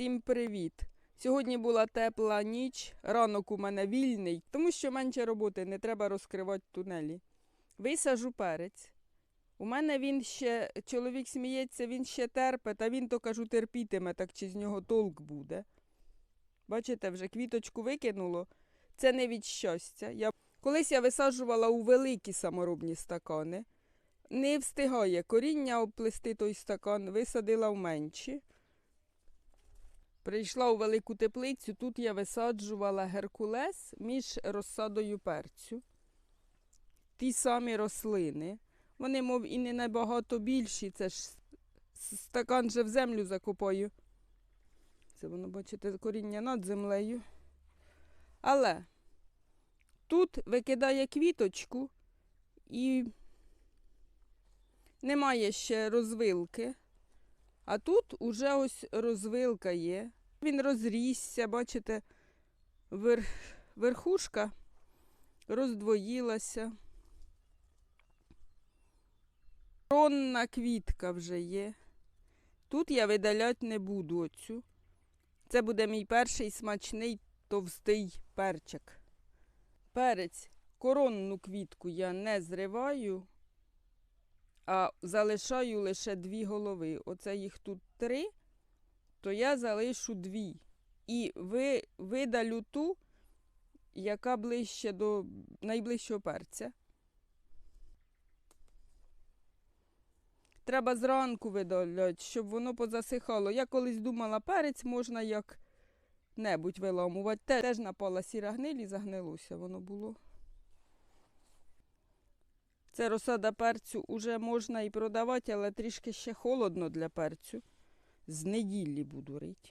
Всім привіт! Сьогодні була тепла ніч, ранок у мене вільний, тому що менше роботи не треба розкривати тунелі. Висажу перець. У мене він ще, чоловік сміється, він ще терпе, та він то кажу терпітиме, так чи з нього толк буде. Бачите, вже квіточку викинуло. Це не від щастя. Я... Колись я висаджувала у великі саморобні стакани. Не встигає коріння обплести той стакан, висадила в менші. Прийшла у велику теплицю, тут я висаджувала геркулес між розсадою перцю. Ті самі рослини. Вони, мов, і не набагато більші. Це ж стакан же в землю закопаю. Це воно, бачите, коріння над землею. Але тут викидає квіточку і немає ще розвилки. А тут уже ось розвилка є. Він розрісся, бачите, вер... верхушка роздвоїлася. Коронна квітка вже є. Тут я видаляти не буду оцю. Це буде мій перший смачний товстий перчик. Перець, коронну квітку я не зриваю, а залишаю лише дві голови. Оце їх тут три, то я залишу дві. І ви, видалю ту, яка ближче до найближчого перця. Треба зранку видаляти, щоб воно позасихало. Я колись думала, перець можна як-небудь виламувати. Теж напала сіра гниль і загнилося воно було. Це розсада перцю уже можна і продавати, але трішки ще холодно для перцю. З неділі буду рити.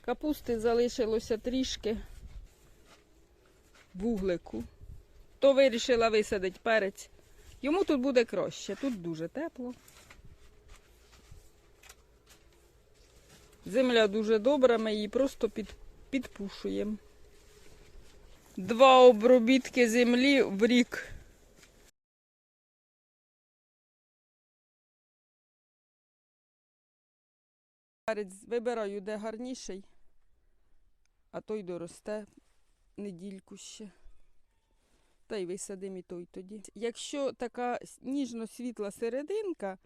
Капусти залишилося трішки вуглику. То вирішила висадити перець. Йому тут буде краще, тут дуже тепло. Земля дуже добра, ми її просто під, підпушуємо. Два обробітки землі в рік. Вибираю, де гарніший, а той доросте недільку ще. Та й висадимо і той тоді. Якщо така ніжно-світла серединка,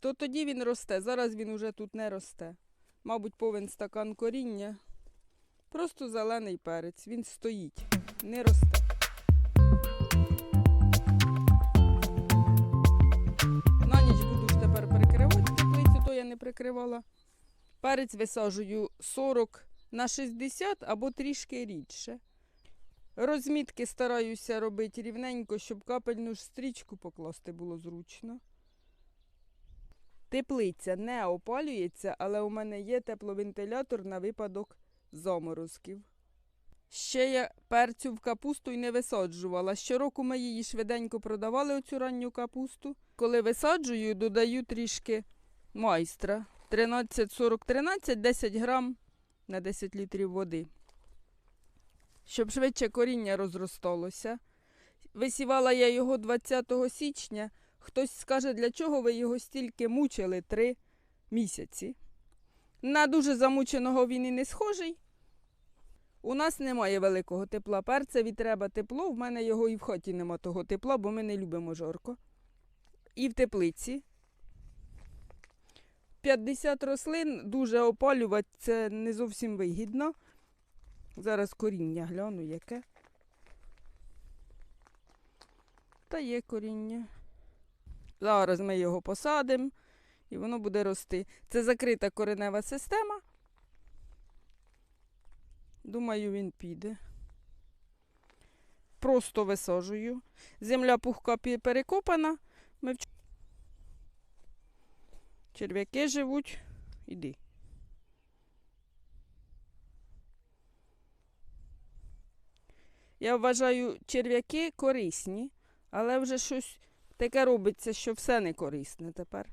то тоді він росте. Зараз він уже тут не росте. Мабуть, повен стакан коріння. Просто зелений перець. Він стоїть, не росте. На ніч буду ж тепер перекривати теплицю, то я не прикривала. Перець висаджую 40 на 60 або трішки рідше. Розмітки стараюся робити рівненько, щоб капельну ж стрічку покласти було зручно. Теплиця не опалюється, але у мене є тепловентилятор на випадок заморозків. Ще я перцю в капусту й не висаджувала. Щороку ми її швиденько продавали оцю ранню капусту. Коли висаджую, додаю трішки майстра. 13-40-13, 10 грам на 10 літрів води щоб швидше коріння розросталося. Висівала я його 20 січня. Хтось скаже, для чого ви його стільки мучили три місяці. На дуже замученого він і не схожий. У нас немає великого тепла. Перцеві треба тепло. В мене його і в хаті нема того тепла, бо ми не любимо жарко. І в теплиці. 50 рослин дуже опалювати це не зовсім вигідно. Зараз коріння гляну, яке. Та є коріння. Зараз ми його посадимо і воно буде рости. Це закрита коренева система. Думаю, він піде. Просто висаджую. Земля пухка перекопана. Ми в... Черв'яки живуть. Іди. Я вважаю, черв'яки корисні, але вже щось таке робиться, що все не корисне тепер.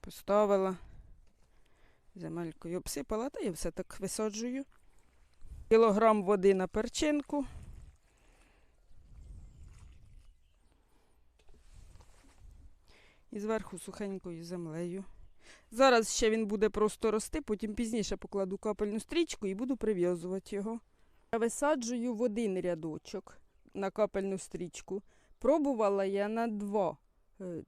Поставила земелькою обсипала, та я все так висаджую. Кілограм води на перчинку. І зверху сухенькою землею. Зараз ще він буде просто рости, потім пізніше покладу капельну стрічку і буду прив'язувати його. Я висаджую в один рядочок на капельну стрічку. Пробувала я на два. Е,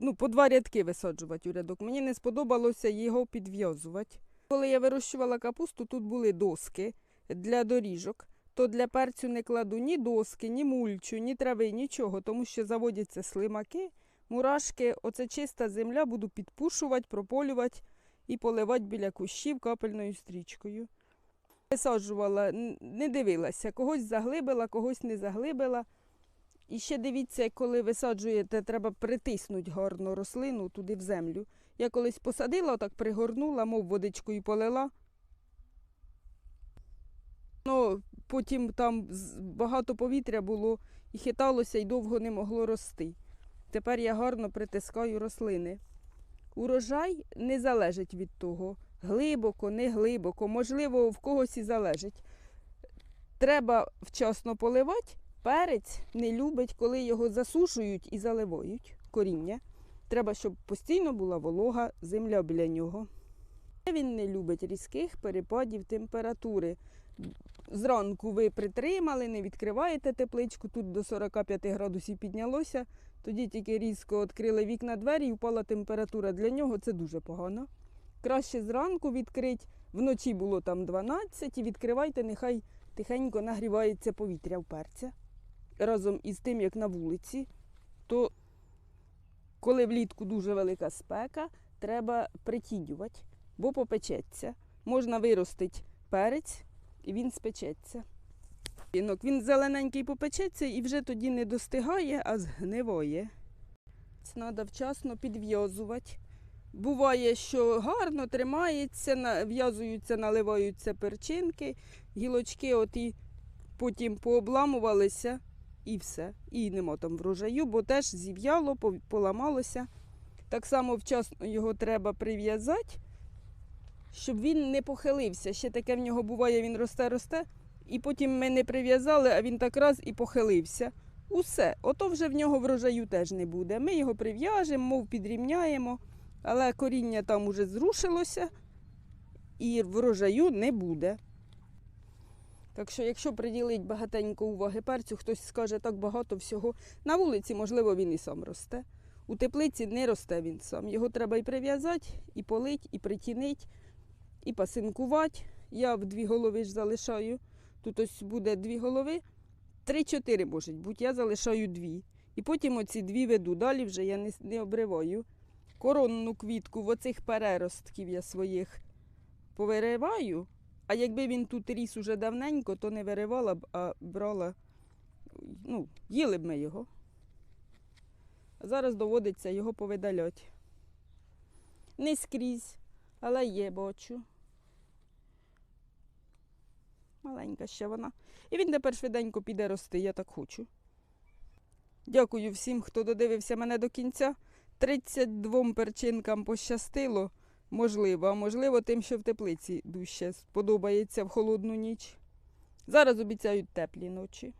Ну, по два рядки висаджувати у рядок. Мені не сподобалося його підв'язувати. Коли я вирощувала капусту, тут були доски для доріжок, то для перцю не кладу ні доски, ні мульчу, ні трави, нічого, тому що заводяться слимаки, мурашки. Оце чиста земля, буду підпушувати, прополювати і поливати біля кущів капельною стрічкою. Висаджувала, не дивилася, когось заглибила, когось не заглибила. І ще дивіться, коли висаджуєте, треба притиснути гарно рослину туди в землю. Я колись посадила, отак пригорнула, мов водичкою полила. Ну, потім там багато повітря було і хиталося, і довго не могло рости. Тепер я гарно притискаю рослини. Урожай не залежить від того. Глибоко, не глибоко, можливо, в когось і залежить. Треба вчасно поливати. Перець не любить, коли його засушують і заливають коріння. Треба, щоб постійно була волога земля біля нього. Він не любить різких перепадів температури. Зранку ви притримали, не відкриваєте тепличку, тут до 45 градусів піднялося, тоді тільки різко відкрили вікна двері і впала температура. Для нього це дуже погано. Краще зранку відкрити, вночі було там 12, і відкривайте, нехай тихенько нагрівається повітря в перця. Разом із тим, як на вулиці, то коли влітку дуже велика спека, треба притінювати, бо попечеться. Можна виростити перець, і він спечеться. Він зелененький попечеться і вже тоді не достигає, а згниває. Треба вчасно підв'язувати. Буває, що гарно тримається, нав'язуються, наливаються перчинки, гілочки оті потім пообламувалися і все. І нема там врожаю, бо теж зів'яло, поламалося. Так само вчасно його треба прив'язати, щоб він не похилився. Ще таке в нього буває, він росте, росте, і потім ми не прив'язали, а він так раз і похилився. Усе, ото вже в нього врожаю теж не буде. Ми його прив'яжемо, мов підрівняємо, але коріння там уже зрушилося і врожаю не буде. Так що, якщо приділить багатенько уваги перцю, хтось скаже так багато всього. На вулиці, можливо, він і сам росте. У теплиці не росте він сам. Його треба і прив'язати, і полить, і притінить, і пасинкувати. Я в дві голови ж залишаю. Тут ось буде дві голови. Три-чотири можуть бути, я залишаю дві. І потім оці дві веду. Далі вже я не, не обриваю. Коронну квітку в оцих переростків я своїх повириваю. А якби він тут ріс уже давненько, то не виривала б, а брала. Ну, їли б ми його. А зараз доводиться його повидаляти. Не скрізь, але є, бачу. Маленька ще вона. І він тепер швиденько піде рости, я так хочу. Дякую всім, хто додивився мене до кінця. 32 перчинкам пощастило. Можливо, можливо, тим, що в теплиці дужче сподобається в холодну ніч. Зараз обіцяють теплі ночі.